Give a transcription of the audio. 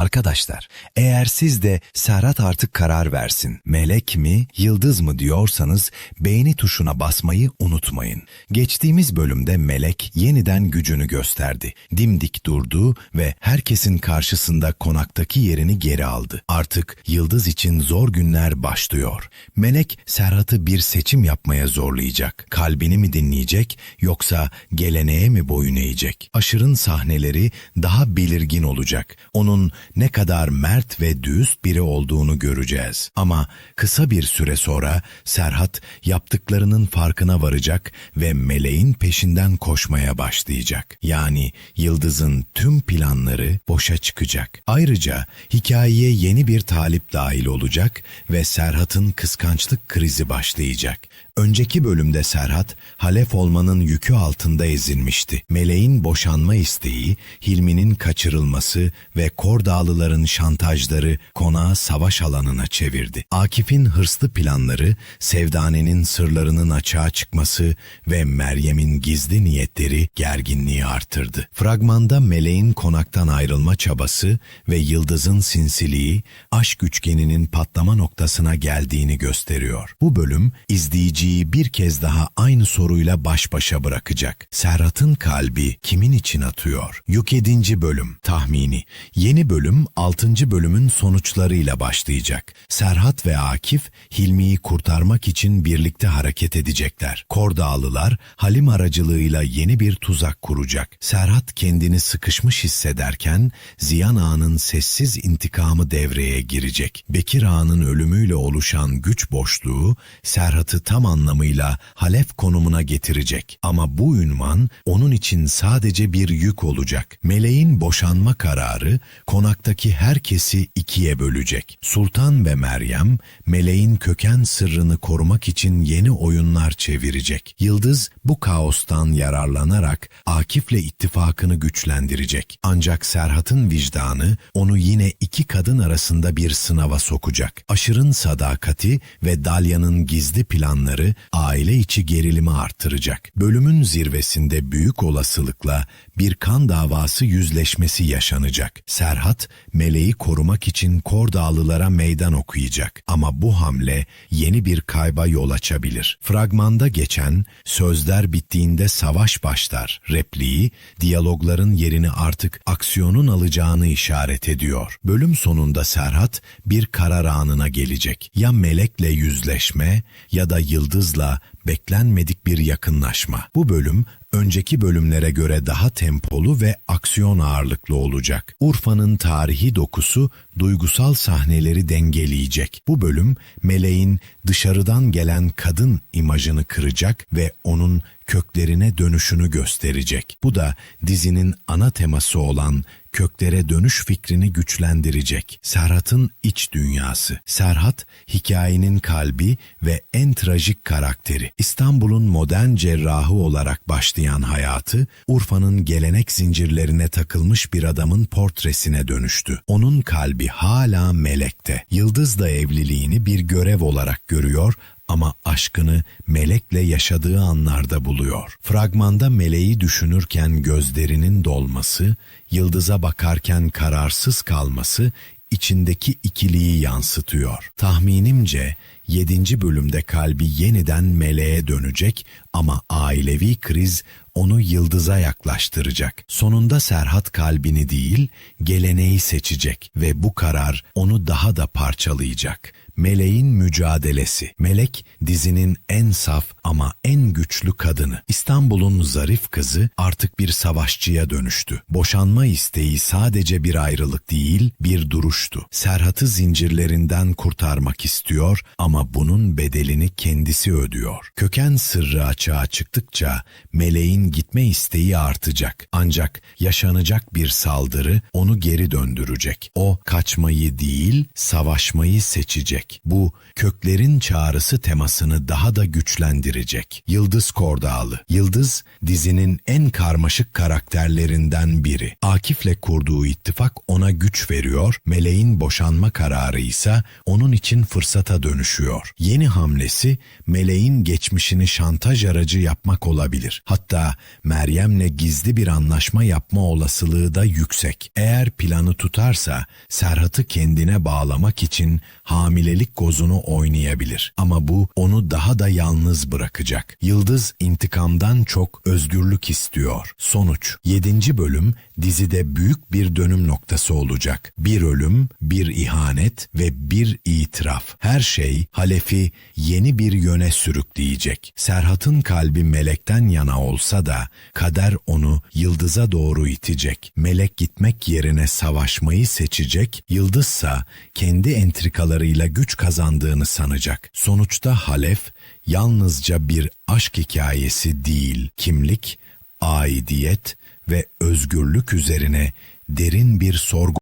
Arkadaşlar, eğer siz de Serhat artık karar versin, melek mi, yıldız mı diyorsanız beğeni tuşuna basmayı unutmayın. Geçtiğimiz bölümde melek yeniden gücünü gösterdi. Dimdik durdu ve herkesin karşısında konaktaki yerini geri aldı. Artık yıldız için zor günler başlıyor. Melek Serhat'ı bir seçim yapmaya zorlayacak. Kalbini mi dinleyecek yoksa geleneğe mi boyun eğecek? Aşırın sahneleri daha belirgin olacak. Onun ne kadar mert ve dürüst biri olduğunu göreceğiz. Ama kısa bir süre sonra Serhat yaptıklarının farkına varacak ve meleğin peşinden koşmaya başlayacak. Yani Yıldız'ın tüm planları boşa çıkacak. Ayrıca hikayeye yeni bir talip dahil olacak ve Serhat'ın kıskançlık krizi başlayacak. Önceki bölümde Serhat, Halef olmanın yükü altında ezilmişti. Meleğin boşanma isteği, Hilmi'nin kaçırılması ve Kordağlıların şantajları konağı savaş alanına çevirdi. Akif'in hırslı planları, Sevdane'nin sırlarının açığa çıkması ve Meryem'in gizli niyetleri gerginliği artırdı. Fragmanda Meleğin konaktan ayrılma çabası ve Yıldız'ın sinsiliği, aşk üçgeninin patlama noktasına geldiğini gösteriyor. Bu bölüm izleyiciyi bir kez daha aynı soruyla baş başa bırakacak. Serhat'ın kalbi kimin için atıyor? Yük edinci bölüm tahmini. Yeni bölüm 6. bölümün sonuçlarıyla başlayacak. Serhat ve Akif Hilmi'yi kurtarmak için birlikte hareket edecekler. Kordağlılar Halim aracılığıyla yeni bir tuzak kuracak. Serhat kendini sıkışmış hissederken Ziyan Ağa'nın sessiz intikamı devreye girecek. Bekir Ağa'nın ölümüyle oluşan güç boşluğu Serhat'ı tam anlamıyla Halef konumuna getirecek. Ama bu ünvan onun için sadece bir yük olacak. Meleğin boşanma kararı konaktaki herkesi ikiye bölecek. Sultan ve Meryem, meleğin köken sırrını korumak için yeni oyunlar çevirecek. Yıldız bu kaostan yararlanarak Akif'le ittifakını güçlendirecek. Ancak Serhat'ın vicdanı onu yine iki kadın arasında bir sınava sokacak. Aşırın sadakati ve Dalya'nın gizli planları aile içi gerilimi artıracak. Bölümün zirvesinde büyük olasılıkla bir kan davası yüzleşmesi yaşanacak. Serhat, meleği korumak için Kordağlılara meydan okuyacak. Ama bu hamle yeni bir kayba yol açabilir. Fragmanda geçen sözler bittiğinde savaş başlar repliği, diyalogların yerini artık aksiyonun alacağını işaret ediyor. Bölüm sonunda Serhat bir karar anına gelecek. Ya melekle yüzleşme ya da yıldızla beklenmedik bir yakınlaşma. Bu bölüm önceki bölümlere göre daha tempolu ve aksiyon ağırlıklı olacak. Urfa'nın tarihi dokusu duygusal sahneleri dengeleyecek. Bu bölüm meleğin dışarıdan gelen kadın imajını kıracak ve onun köklerine dönüşünü gösterecek. Bu da dizinin ana teması olan köklere dönüş fikrini güçlendirecek. Serhat'ın iç dünyası. Serhat, hikayenin kalbi ve en trajik karakteri. İstanbul'un modern cerrahı olarak başlayan hayatı, Urfa'nın gelenek zincirlerine takılmış bir adamın portresine dönüştü. Onun kalbi hala melekte. Yıldız'la evliliğini bir görev olarak görüyor ama aşkını melekle yaşadığı anlarda buluyor. Fragmanda meleği düşünürken gözlerinin dolması, yıldıza bakarken kararsız kalması içindeki ikiliği yansıtıyor. Tahminimce 7. bölümde kalbi yeniden meleğe dönecek ama ailevi kriz onu yıldıza yaklaştıracak. Sonunda Serhat kalbini değil, geleneği seçecek ve bu karar onu daha da parçalayacak. Meleğin mücadelesi. Melek dizinin en saf ama en güçlü kadını. İstanbul'un zarif kızı artık bir savaşçıya dönüştü. Boşanma isteği sadece bir ayrılık değil, bir duruştu. Serhat'ı zincirlerinden kurtarmak istiyor ama bunun bedelini kendisi ödüyor. Köken sırrı açığa çıktıkça meleğin gitme isteği artacak. Ancak yaşanacak bir saldırı onu geri döndürecek. O kaçmayı değil, savaşmayı seçecek. Verecek. Bu köklerin çağrısı temasını daha da güçlendirecek. Yıldız Kordağlı. Yıldız dizinin en karmaşık karakterlerinden biri. Akif'le kurduğu ittifak ona güç veriyor, Meleğin boşanma kararı ise onun için fırsata dönüşüyor. Yeni hamlesi Meleğin geçmişini şantaj aracı yapmak olabilir. Hatta Meryem'le gizli bir anlaşma yapma olasılığı da yüksek. Eğer planı tutarsa Serhat'ı kendine bağlamak için hamilelik gozunu oynayabilir. Ama bu onu daha da yalnız bırakacak. Yıldız intikamdan çok özgürlük istiyor. Sonuç 7. bölüm dizide büyük bir dönüm noktası olacak. Bir ölüm, bir ihanet ve bir itiraf. Her şey Halef'i yeni bir yöne sürükleyecek. Serhat'ın kalbi melekten yana olsa da kader onu yıldıza doğru itecek. Melek gitmek yerine savaşmayı seçecek, yıldızsa kendi entrikalarıyla güç kazandığını sanacak. Sonuçta Halef yalnızca bir aşk hikayesi değil, kimlik, aidiyet ve özgürlük üzerine derin bir sorgu